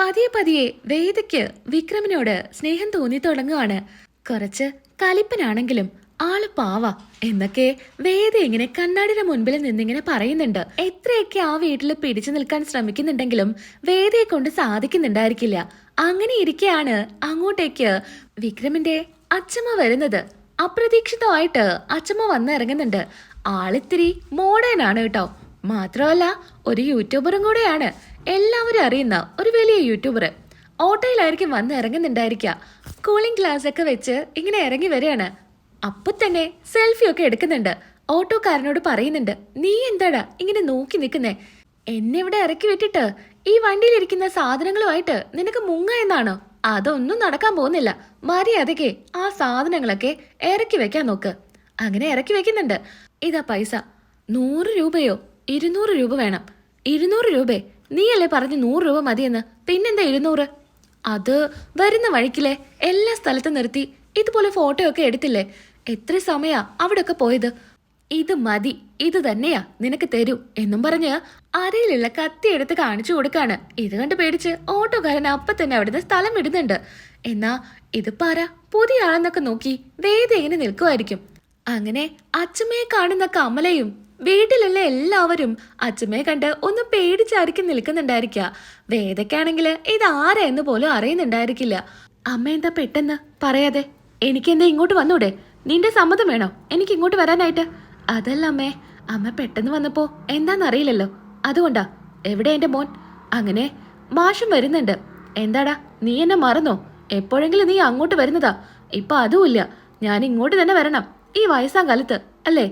പതിയെ പതിയെ വേദയ്ക്ക് വിക്രമിനോട് സ്നേഹം തോന്നി തുടങ്ങുവാണ്. കുറച്ച് കലിപ്പനാണെങ്കിലും ആൾ പാവ എന്നൊക്കെ വേദ ഇങ്ങനെ കണ്ണാടിയുടെ മുൻപിൽ നിന്നിങ്ങനെ പറയുന്നുണ്ട്. എത്രയൊക്കെ ആ വീട്ടിൽ പിടിച്ചു നിൽക്കാൻ ശ്രമിക്കുന്നുണ്ടെങ്കിലും വേദയെ കൊണ്ട് സാധിക്കുന്നുണ്ടായിരിക്കില്ല. അങ്ങനെ ഇരിക്കെയാണ് അങ്ങോട്ടേക്ക് വിക്രമിന്റെ അച്ഛമ്മ വരുന്നത്. അപ്രതീക്ഷിതമായിട്ട് അച്ഛമ്മ വന്നിറങ്ങുന്നുണ്ട്. ആളിത്തിരി മോഡേൺ ആണ് കേട്ടോ. മാത്രമല്ല ഒരു യൂട്യൂബറും കൂടെയാണ്. എല്ലാവരും അറിയുന്ന ഒരു വലിയ യൂട്യൂബർ ഓട്ടോയിലായിരിക്കും വന്ന് ഇറങ്ങുന്നുണ്ടായിരിക്കുക. കൂളിംഗ് ഗ്ലാസ് ഒക്കെ വെച്ച് ഇങ്ങനെ ഇറങ്ങി വരികയാണ്. അപ്പൊ തന്നെ സെൽഫി ഒക്കെ എടുക്കുന്നുണ്ട്. ഓട്ടോക്കാരനോട് പറയുന്നുണ്ട് നീ എന്താടാ ഇങ്ങനെ നോക്കി നിൽക്കുന്നേ? എന്നെ ഇവിടെ ഇറക്കി വിട്ടിട്ട് ഈ വണ്ടിയിലിരിക്കുന്ന സാധനങ്ങളുമായിട്ട് നിനക്ക് മുങ്ങ എന്നാണോ? അതൊന്നും നടക്കാൻ പോകുന്നില്ല. മര്യാദയ്ക്ക് ആ സാധനങ്ങളൊക്കെ ഇറക്കി വെക്കാൻ നോക്ക്. അങ്ങനെ ഇറക്കി വെക്കുന്നുണ്ട്. ഇതാ പൈസ. നൂറ് രൂപയോ? ഇരുന്നൂറ് രൂപ വേണം. ഇരുന്നൂറ് രൂപേ? നീയല്ലേ പറഞ്ഞു നൂറ് രൂപ മതിയെന്ന്? പിന്നെന്താ ഇരുന്നൂറ്? അത് വരുന്ന വഴിക്കിലെ എല്ലാ സ്ഥലത്തും നിർത്തി ഇതുപോലെ ഫോട്ടോ ഒക്കെ എടുത്തില്ലേ? എത്ര സമയാ അവിടെയൊക്കെ പോയത്? ഇത് മതി ഇത് തന്നെയാ നിനക്ക് തരൂ എന്നും പറഞ്ഞ് അരയിലുള്ള കത്തി എടുത്ത് കാണിച്ചു കൊടുക്കാണ്. ഇത് കണ്ട് പേടിച്ച് ഓട്ടോക്കാരൻ അപ്പൊ തന്നെ അവിടുന്ന് സ്ഥലം വിടുന്നുണ്ട്. എന്നാ ഇത് പറ പുതിയ ആളെന്നൊക്കെ നോക്കി വേദ എങ്ങനെ നിൽക്കുമായിരിക്കും അങ്ങനെ അച്ഛമ്മയെ കാണുന്ന കമലയും വീട്ടിലുള്ള എല്ലാവരും അച്ഛമ്മയെ കണ്ട് ഒന്ന് പേടിച്ചായിരിക്കും നിൽക്കുന്നുണ്ടായിരിക്കുക വേദയ്ക്കാണെങ്കിൽ ഇത് എന്ന് പോലും അറിയുന്നുണ്ടായിരിക്കില്ല. അമ്മ എന്താ പെട്ടെന്ന് പറയാതെ എനിക്കെന്താ ഇങ്ങോട്ട് വന്നൂടെ? നിന്റെ സമ്മതം വേണോ? എനിക്ക് ഇങ്ങോട്ട് വരാനായിട്ട്. അതല്ല അമ്മേ അമ്മ പെട്ടെന്ന് വന്നപ്പോ എന്താന്നറിയില്ലല്ലോ അതുകൊണ്ടാ എവിടെ എന്റെ മോൻ? അങ്ങനെ മാഷം വരുന്നുണ്ട്. എന്താടാ നീ എന്നെ മറന്നോ? എപ്പോഴെങ്കിലും നീ അങ്ങോട്ട് വരുന്നതാ. ഇപ്പൊ അതുമില്ല ഞാൻ ഇങ്ങോട്ട് തന്നെ വരണം. ഈ വയസ്സാം കാലത്ത് അല്ലേ?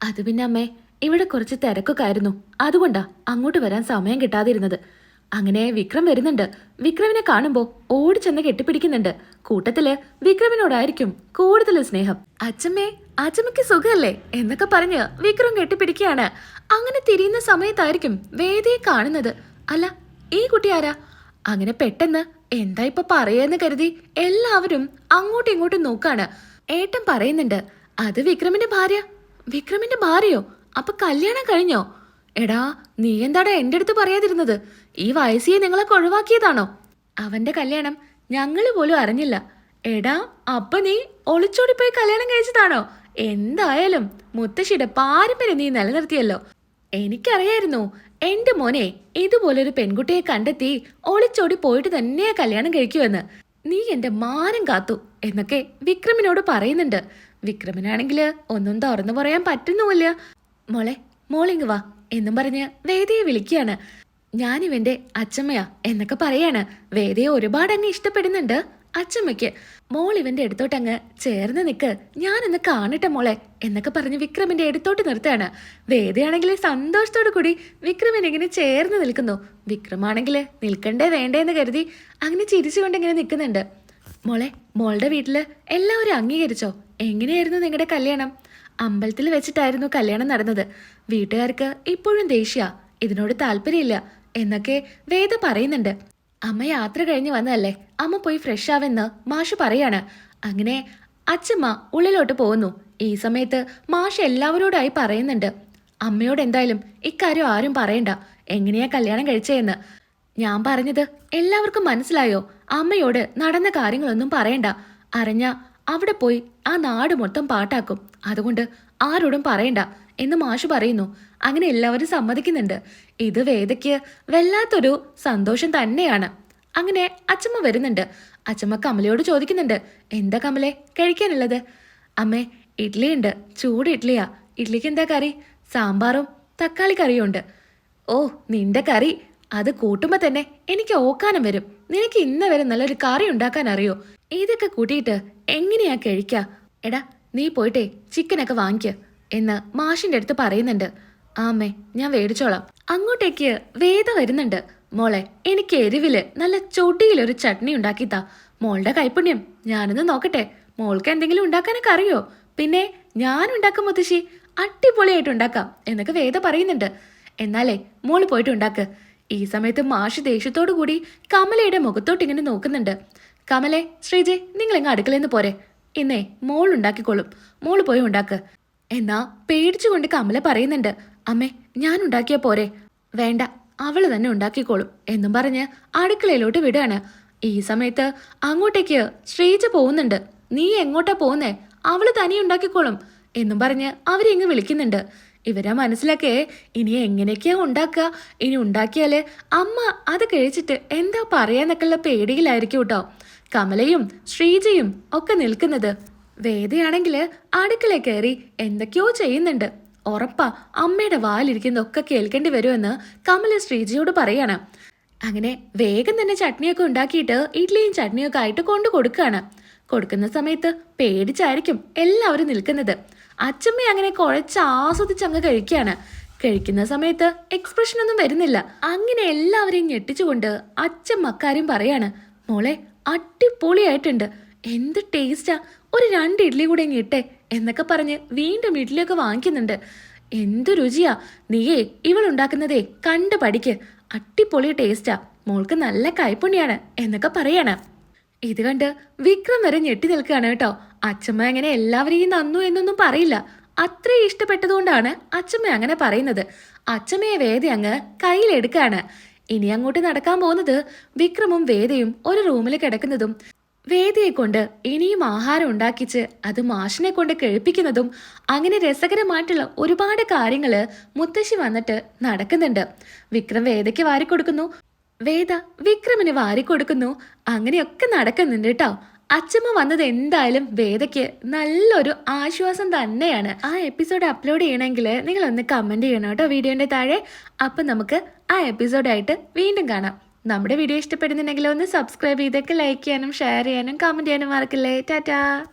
അത് പിന്നെ അമ്മേ ഇവിടെ കുറച്ച് തിരക്കൊക്കെ ആയിരുന്നു. അതുകൊണ്ടാ അങ്ങോട്ട് വരാൻ സമയം കിട്ടാതിരുന്നത്. അങ്ങനെ വിക്രം വരുന്നുണ്ട്. വിക്രമിനെ കാണുമ്പോ ചെന്ന് കെട്ടിപ്പിടിക്കുന്നുണ്ട്. കൂട്ടത്തിൽ വിക്രമിനോടായിരിക്കും കൂടുതൽ സ്നേഹം. അച്ഛമ്മേ അച്ഛമ്മയ്ക്ക് സുഖമല്ലേ എന്നൊക്കെ പറഞ്ഞ് വിക്രം കെട്ടിപ്പിടിക്കുകയാണ്. അങ്ങനെ തിരിയുന്ന സമയത്തായിരിക്കും വേദിയെ കാണുന്നത്. അല്ല ഈ കുട്ടി ആരാ? അങ്ങനെ പെട്ടെന്ന് എന്താ ഇപ്പൊ പറയാന്ന് കരുതി എല്ലാവരും അങ്ങോട്ടും ഇങ്ങോട്ടും നോക്കാണ്. ഏട്ടൻ പറയുന്നുണ്ട് അത് വിക്രമിന്റെ ഭാര്യ. വിക്രമിന്റെ ഭാര്യയോ? അപ്പൊ കല്യാണം കഴിഞ്ഞോ? എടാ നീ എന്താടാ എന്റെ അടുത്ത് പറയാതിരുന്നത്? ഈ വയസ്സിയെ നിങ്ങളൊക്കെ ഒഴിവാക്കിയതാണോ? അവന്റെ കല്യാണം ഞങ്ങൾ പോലും അറിഞ്ഞില്ല. എടാ അപ്പൊ നീ ഒളിച്ചോടി പോയി കല്യാണം കഴിച്ചതാണോ? എന്തായാലും മുത്തശ്ശിയുടെ പാരമ്പര്യം നീ നിലനിർത്തിയല്ലോ. എനിക്കറിയായിരുന്നു എന്റെ മോനെ ഇതുപോലൊരു പെൺകുട്ടിയെ കണ്ടെത്തി ഒളിച്ചോടി പോയിട്ട് തന്നെയാ കല്യാണം കഴിക്കുമെന്ന് നീ എന്റെ മാനം കാത്തു എന്നൊക്കെ വിക്രമിനോട് പറയുന്നുണ്ട്. വിക്രമിനാണെങ്കിൽ ഒന്നും തുറന്നു പറയാൻ പറ്റുന്നുമില്ല. മോളെ മോളിങ് വാ എന്നും പറഞ്ഞ് വേദയെ വിളിക്കുകയാണ്. ഞാനിവന്റെ അച്ചമ്മയാ എന്നൊക്കെ പറയാണ്. വേദയെ ഒരുപാട് അങ്ങ് ഇഷ്ടപ്പെടുന്നുണ്ട് അച്ചമ്മയ്ക്ക് മോൾ ഇവന്റെ അടുത്തോട്ടങ്ങ് ചേർന്ന് നിൽക്ക് ഞാനൊന്ന് കാണട്ടെ മോളെ എന്നൊക്കെ പറഞ്ഞ് വിക്രമിന്റെ അടുത്തോട്ട് നിർത്തുകയാണ്. വേദയാണെങ്കിൽ സന്തോഷത്തോടു കൂടി വിക്രമൻ ഇങ്ങനെ ചേർന്ന് നിൽക്കുന്നു. വിക്രമാണെങ്കിൽ നിൽക്കണ്ടേ വേണ്ടേ എന്ന് കരുതി അങ്ങനെ ചിരിച്ചുകൊണ്ട് ഇങ്ങനെ നിൽക്കുന്നുണ്ട്. മോളെ മോളുടെ വീട്ടിൽ എല്ലാവരും അംഗീകരിച്ചോ? എങ്ങനെയായിരുന്നു നിങ്ങളുടെ കല്യാണം? അമ്പലത്തിൽ വെച്ചിട്ടായിരുന്നു കല്യാണം നടന്നത്. വീട്ടുകാർക്ക് ഇപ്പോഴും ദേഷ്യ. ഇതിനോട് താല്പര്യമില്ല എന്നൊക്കെ വേദ പറയുന്നുണ്ട്. അമ്മ യാത്ര കഴിഞ്ഞ് വന്നതല്ലേ? അമ്മ പോയി ഫ്രഷ് ആവെന്ന് മാഷ് പറയാണ്. അങ്ങനെ അച്ഛമ്മ ഉള്ളിലോട്ട് പോകുന്നു. ഈ സമയത്ത് മാഷ് എല്ലാവരോടായി പറയുന്നുണ്ട്. അമ്മയോട് എന്തായാലും ഇക്കാര്യം ആരും പറയണ്ട. എങ്ങനെയാ കല്യാണം കഴിച്ചതെന്ന്? ഞാൻ പറഞ്ഞത് എല്ലാവർക്കും മനസ്സിലായോ? അമ്മയോട് നടന്ന കാര്യങ്ങളൊന്നും പറയണ്ട. അറിഞ്ഞ അവിടെ പോയി ആ നാട് മൊത്തം പാട്ടാക്കും. അതുകൊണ്ട് ആരോടും പറയണ്ട എന്ന് മാഷു പറയുന്നു. അങ്ങനെ എല്ലാവരും സമ്മതിക്കുന്നുണ്ട്. ഇത് വേദയ്ക്ക് വല്ലാത്തൊരു സന്തോഷം തന്നെയാണ്. അങ്ങനെ അച്ചമ്മ വരുന്നുണ്ട്. അച്ചമ്മ കമലയോട് ചോദിക്കുന്നുണ്ട് എന്താ കമലെ കഴിക്കാനുള്ളത്? അമ്മേ ഇഡ്ഡലി ഉണ്ട് ചൂട് ഇഡ്ഡലിയാ ഇഡ്ഡലിക്ക് എന്താ കറി? സാമ്പാറും തക്കാളി കറിയും ഉണ്ട്. ഓ നിന്റെ കറി അത് കൂട്ടുമ്പോ തന്നെ എനിക്ക് ഓക്കാനം വരും. നിനക്ക് ഇന്ന വരെ നല്ലൊരു കറി ഉണ്ടാക്കാൻ അറിയോ? ഇതൊക്കെ കൂട്ടിയിട്ട് എങ്ങനെയാ കഴിക്ക? എടാ നീ പോയിട്ടേ ചിക്കനൊക്കെ വാങ്ങിക്ക എന്ന് മാഷിന്റെ അടുത്ത് പറയുന്നുണ്ട്. ആമേ ഞാൻ വേടിച്ചോളാം. അങ്ങോട്ടേക്ക് വേദ വരുന്നുണ്ട്. മോളെ എനിക്ക് എരിവിൽ നല്ല ചൊടിയിലൊരു ചട്നി ഉണ്ടാക്കിത്താ. മോളുടെ കൈപ്പുണ്യം. ഞാനൊന്ന് നോക്കട്ടെ. മോൾക്ക് എന്തെങ്കിലും ഉണ്ടാക്കാനൊക്കെ അറിയോ? പിന്നെ ഞാൻ ഉണ്ടാക്കും മുത്തശ്ശി. അടിപൊളിയായിട്ട് ഉണ്ടാക്കാം എന്നൊക്കെ വേദ പറയുന്നുണ്ട്. എന്നാലേ മോൾ പോയിട്ട് ഉണ്ടാക്ക്. ഈ സമയത്ത് മാഷ് ദേഷ്യത്തോടു കൂടി കമലയുടെ മുഖത്തോട്ട് ഇങ്ങനെ നോക്കുന്നുണ്ട്. കമലെ ശ്രീജെ നിങ്ങൾ ഇങ്ങ് അടുക്കളയിൽ പോരെ? ഇന്നേ മോൾ ഉണ്ടാക്കിക്കോളും. മോൾ പോയി ഉണ്ടാക്ക്. എന്നാ പേടിച്ചുകൊണ്ട് കമല പറയുന്നുണ്ട്. അമ്മേ ഞാൻ ഉണ്ടാക്കിയ പോരെ? വേണ്ട അവൾ തന്നെ ഉണ്ടാക്കിക്കോളും എന്നും പറഞ്ഞ് അടുക്കളയിലോട്ട് വിടുകയാണ്. ഈ സമയത്ത് അങ്ങോട്ടേക്ക് ശ്രീജ പോകുന്നുണ്ട്. നീ എങ്ങോട്ടാ പോകുന്നേ അവൾ തനി ഉണ്ടാക്കിക്കോളും എന്നും പറഞ്ഞ് അവരിങ്ങ് വിളിക്കുന്നുണ്ട്. ഇവരെ മനസ്സിലാക്കേ ഇനി എങ്ങനെയൊക്കെയാ ഉണ്ടാക്കുക? ഇനി ഉണ്ടാക്കിയാൽ അമ്മ അത് കഴിച്ചിട്ട് എന്താ പറയാന്നൊക്കെയുള്ള പേടിയിലായിരിക്കും കേട്ടോ കമലയും ശ്രീജയും ഒക്കെ നിൽക്കുന്നത്. വേദയാണെങ്കിൽ അടുക്കള കയറി എന്തൊക്കെയോ ചെയ്യുന്നുണ്ട്. ഉറപ്പാ അമ്മയുടെ വാലിരിക്കുന്നതൊക്കെ കേൾക്കേണ്ടി വരുമെന്ന് കമല ശ്രീജിയോട് പറയാണ്. അങ്ങനെ വേഗം തന്നെ ചട്നിയൊക്കെ ഉണ്ടാക്കിയിട്ട് ഇഡ്ഡലിയും ചട്നിയൊക്കെ ആയിട്ട് കൊണ്ടു കൊടുക്കുകയാണ്. കൊടുക്കുന്ന സമയത്ത് പേടിച്ചായിരിക്കും എല്ലാവരും നിൽക്കുന്നത്. അച്ചമ്മ അങ്ങനെ കുഴച്ച് ആസ്വദിച്ച് അങ്ങ് കഴിക്കുകയാണ്. കഴിക്കുന്ന സമയത്ത് എക്സ്പ്രഷൻ ഒന്നും വരുന്നില്ല. അങ്ങനെ എല്ലാവരെയും ഞെട്ടിച്ചുകൊണ്ട് അച്ഛമ്മ അക്കാര്യം പറയാണ്. മോളെ അടിപൊളിയായിട്ടുണ്ട്. എന്ത് ടേസ്റ്റാ ഒരു രണ്ട് ഇഡ്ഡലി കൂടെ ഇട്ടേ എന്നൊക്കെ പറഞ്ഞ് വീണ്ടും ഇഡ്ഡലിയൊക്കെ വാങ്ങിക്കുന്നുണ്ട്. എന്തു രുചിയാ. നീയേ ഇവളുണ്ടാക്കുന്നതേ കണ്ട് പഠിക്ക്. അടിപൊളി ടേസ്റ്റാ മോൾക്ക് നല്ല കൈപ്പുണ്യാണ് എന്നൊക്കെ പറയാണ്. ഇത് കണ്ട് വിക്രം വരെ ഞെട്ടി നിൽക്കുകയാണ് കേട്ടോ. അച്ഛമ്മ അങ്ങനെ എല്ലാവരെയും നന്നു എന്നൊന്നും പറയില്ല. അത്രയും ഇഷ്ടപ്പെട്ടതുകൊണ്ടാണ് അച്ഛമ്മ അങ്ങനെ പറയുന്നത്. അച്ഛമ്മയെ വേദ അങ്ങ് കയ്യിലെടുക്കാണ് ഇനി അങ്ങോട്ട് നടക്കാൻ പോകുന്നത് വിക്രമും വേദയും ഒരു റൂമിൽ കിടക്കുന്നതും വേദിയെ കൊണ്ട് ഇനിയും ആഹാരം ഉണ്ടാക്കിച്ച് അത് മാഷിനെ കൊണ്ട് കഴിപ്പിക്കുന്നതും അങ്ങനെ രസകരമായിട്ടുള്ള ഒരുപാട് കാര്യങ്ങൾ മുത്തശ്ശി വന്നിട്ട് നടക്കുന്നുണ്ട്. വിക്രം വേദയ്ക്ക് വാരിക്കൊടുക്കുന്നു. വേദ വിക്രമിന് വാരിക്കൊടുക്കുന്നു. അങ്ങനെയൊക്കെ നടക്കുന്നുണ്ട് കേട്ടോ അച്ഛമ്മ വന്നത് എന്തായാലും വേദയ്ക്ക് നല്ലൊരു ആശ്വാസം തന്നെയാണ്. ആ എപ്പിസോഡ് അപ്ലോഡ് ചെയ്യണമെങ്കിൽ നിങ്ങൾ ഒന്ന് കമന്റ് ചെയ്യണം കേട്ടോ വീഡിയോന്റെ താഴെ. അപ്പം നമുക്ക് ആ എപ്പിസോഡായിട്ട് വീണ്ടും കാണാം. നമ്മുടെ വീഡിയോ ഇഷ്ടപ്പെടുന്നുണ്ടെങ്കിൽ ഒന്ന് സബ്സ്ക്രൈബ് ചെയ്തൊക്കെ ലൈക്ക് ചെയ്യാനും ഷെയർ ചെയ്യാനും കമന്റ് ചെയ്യാനും മറക്കില്ലേ. ടാറ്റാ.